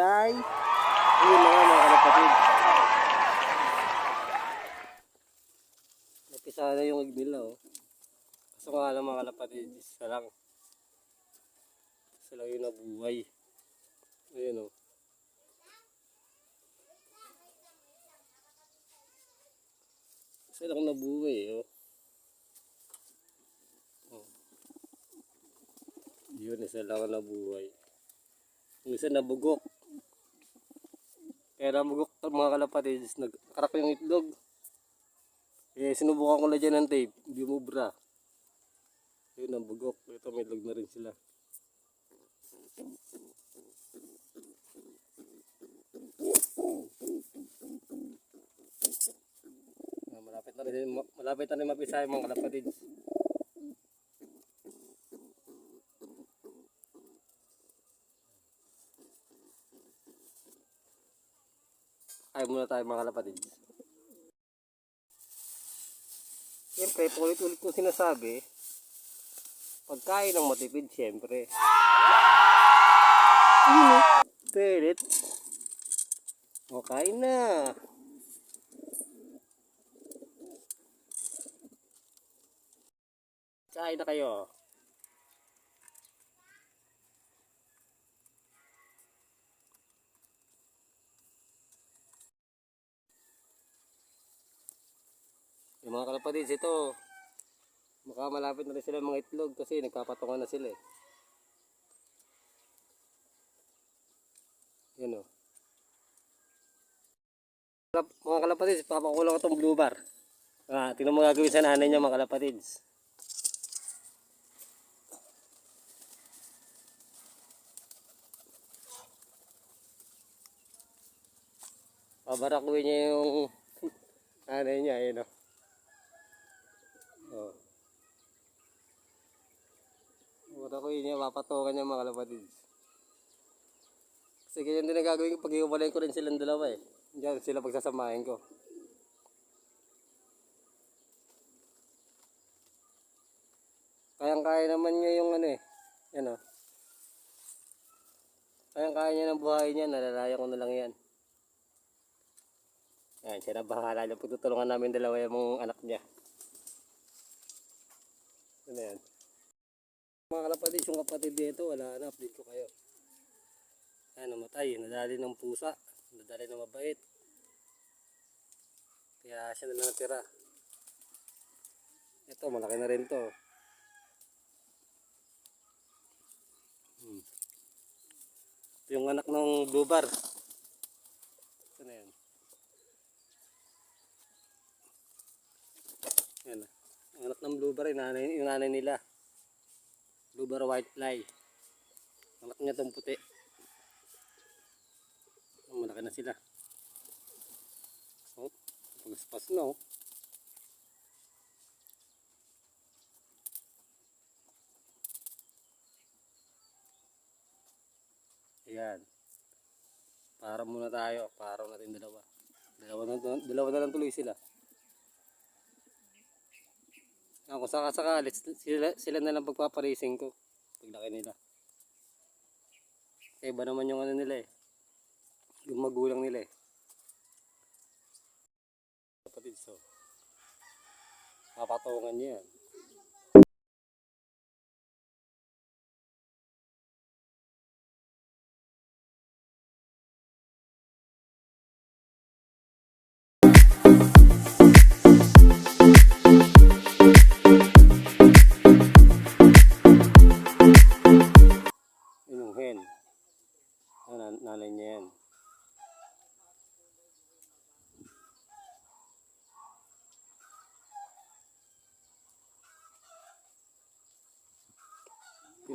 ay yun na mga kalapatid. Napisa na yung egg nila oh. Kaso nga lang mga kalapatid, isa lang. Isa lang yung nabuhay. Ayun oh. Isa lang nabuhay oh. oh. Yun, isa lang ang nabuhay. Yung isa nabugok. Kaya nabugok mga kalapatid, nagkarak yung itlog. Eh, sinubukan ko na dyan ng tape, hindi mubra. Yun, nabugok. Ito, may itlog na rin sila. Ah, Malapit na rin, malapit na rin mapisa yung mga kalapatid. Ayaw muna tayo mga kalapatid. Siyempre, paulit-ulit ko sinasabi, pagkain ng matipid, siyempre. Ano? Pelit. O, kain na. Kain na kayo. Kalapatids, ito, baka malapit na rin sila mga itlog kasi nagpapatungan na sila eh. Yan o. Kalap- Mga kalapatids, papakulang itong blue bar. Ah, tingnan mo gagawin sa nanay niya mga kalapatids. Pabarakuin niya yung nanay niya, yun o. Oh. Barakuin niya, papatungan niya mga kalapatids. Kasi ganyan din ang gagawin ko pag iuwalay ko rin silang dalawa eh. Diyan sila pagsasamahin ko. Kayang-kaya naman niya yung ano eh. Yan o. Kayang-kaya niya ng buhay niya. Nalalaya ko na lang yan. Yan, siya na bahala. Pagtutulungan namin dalawa yung anak niya. Ano yan? Mga kalapatid, yung kapatid dito, wala na. Update ko kayo. Ayan, namatay. Nadali ng pusa. Nadali ng mabait. Kaya siya na lang natira. Ito, malaki na rin to. Hmm. Ito yung anak ng blue bar. Ito na yan. Yan. Anak ng blue bar, yung nanay, yung nanay nila. Blue bar white fly. Anak niya itong puti. Malaki na sila. Oh, pagaspas na oh. Ayan. Para muna tayo. Para natin dalawa. Dalawa na, dalawa na lang tuloy sila. Ako kung sakasakali, sila, sila na lang pagpaparacing ko. Paglaki nila. Kaya iba naman yung ano nila eh. Yung magulang nila eh. Kapatid, so. Papatungan niya yan.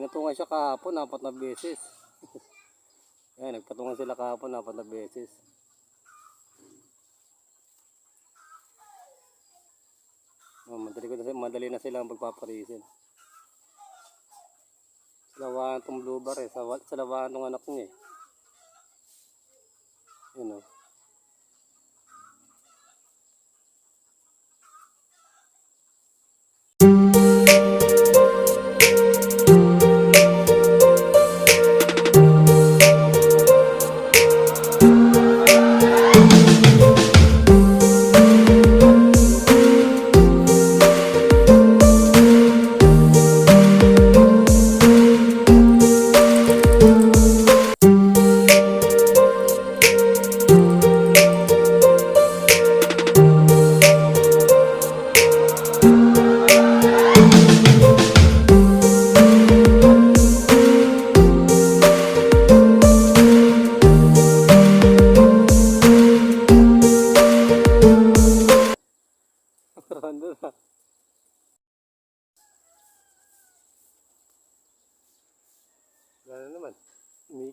Pinatungan siya kahapon, apat na beses. Ayan, nagpatungan sila kahapon, apat na beses. Oh, madali, na, madali na sila ang pagpaparisin. Sa lawahan tong blue bar eh. Sa, wa- sa lawahan tong anak niya eh. Yun oh. na.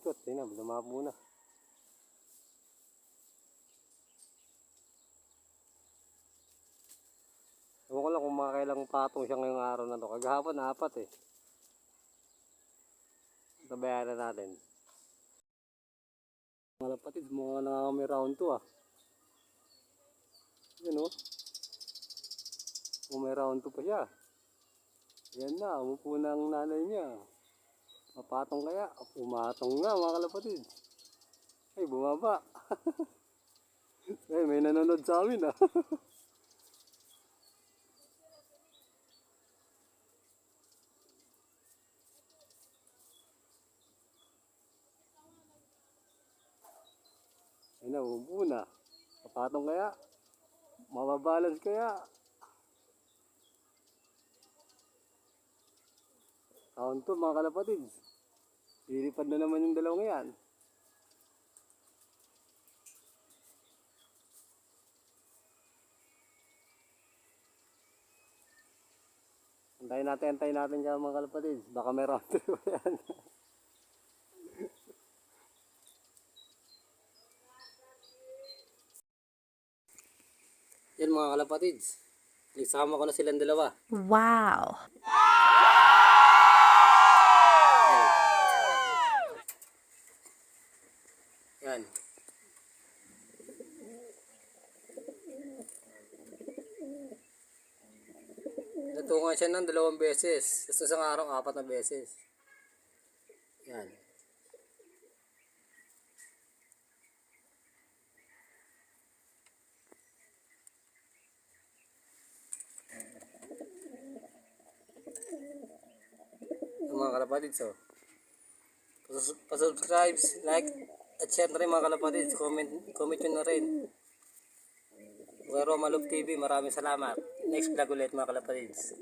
Umikot. Tingnan, lumabo na. Ewan ko lang kung makakailang patong siya ngayong araw na to. Kagahapon, apat eh. Tabayan na natin. Mga lapatid, mga nakakami round to ah. Yan oh. Kung may round to pa siya. Yan na, umupo na ang nanay niya. Mapatong kaya? Pumatong nga mga kalapatid. Ay, bumaba. Ay, may nanonood sa amin ah. Ay na, umupo na. Mapatong kaya? Mababalance kaya? Taon to mga kalapatid. Lilipad na naman yung dalawang yan. Antayin natin, antayin natin dyan mga kalapatid. Baka may round two yan. Yan mga kalapatids. Nagsama ko na silang dalawa. Wow. Yan. Natungan siya ng dalawang beses. Sa isang araw, apat na beses. Yan. Ang mga kalapatid, so. Pas- Pa-subscribe, like, at rin mga kalapatid. Comment, comment nyo na rin. Kuya Romalog TV, maraming salamat. Next vlog ulit mga kalapatids.